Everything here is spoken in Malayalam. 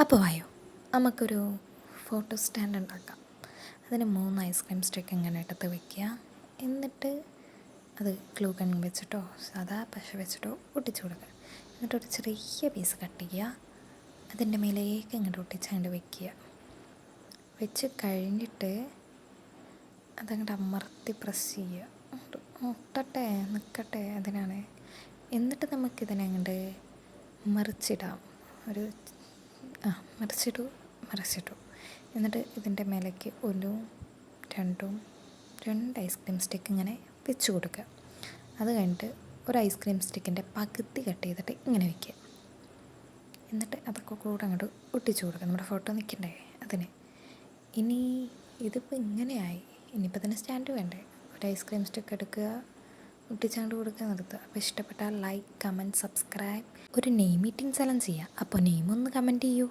അപ്പോൾ വായോ. നമുക്കൊരു ഫോട്ടോ സ്റ്റാൻഡ് ഉണ്ടാക്കാം. അതിന് മൂന്ന് ഐസ്ക്രീം സ്റ്റിക്ക് ഇങ്ങനെ ഇട്ടത്ത് വെക്കുക. എന്നിട്ട് അത് ഗ്ലൂ ഗൺ വെച്ചിട്ടോ സാധാ പശ വെച്ചിട്ടോ ഒട്ടിച്ചു കൊടുക്കുക. എന്നിട്ട് ഒരു ചെറിയ പീസ് കട്ട് ചെയ്യുക. അതിന്റെ മേലേക്ക് ഇങ്ങോട്ട് ഒട്ടിച്ചങ്ങോട്ട് വെക്കുക. വെച്ച് കഴിഞ്ഞിട്ട് അതങ്ങോട്ട് അമർത്തി പ്രസ് ചെയ്യുക. ഒട്ടട്ടെ നിൽക്കട്ടെ അതിനാണ്. എന്നിട്ട് നമുക്കിതിനെ അങ്ങോട്ട് മറിച്ചിടാം. ഒരു ആ മറിച്ചിടൂ. മറിച്ചിട്ടു എന്നിട്ട് ഇതിന്റെ മേലേക്ക് ഒരു രണ്ടും രണ്ട് ഐസ്ക്രീം സ്റ്റിക്ക് ഇങ്ങനെ വെച്ച് കൊടുക്കുക. അത് കഴിഞ്ഞിട്ട് ഒരു ഐസ്ക്രീം സ്റ്റിക്കിന്റെ പകുതി കട്ട് ചെയ്തിട്ട് ഇങ്ങനെ വയ്ക്കുക എന്നിട്ട് അതൊക്കെ കൂടെ അങ്ങോട്ട് ഒട്ടിച്ചു കൊടുക്കുക. നമ്മുടെ ഫോട്ടോ നിൽക്കണ്ടേ അതിന്? ഇനി ഇതിപ്പോൾ ഇങ്ങനെയായി. ഇനിയിപ്പോൾ തന്നെ സ്റ്റാൻഡ് വേണ്ടേ? ഒരു ഐസ്ക്രീം സ്റ്റിക്ക് എടുക്കുക ഒട്ടിച്ചങ്ങോട്ട് കൊടുക്കുക നിർത്തുക. അപ്പോൾ ഇഷ്ടപ്പെട്ടാൽ ലൈക്ക് കമന്റ് സബ്സ്ക്രൈബ് ഒരു നെയിം മീറ്റിംഗ് ചലഞ്ച് ചെയ്യുക അപ്പോൾ നെയിം ഒന്ന് കമന്റ് ചെയ്യൂ.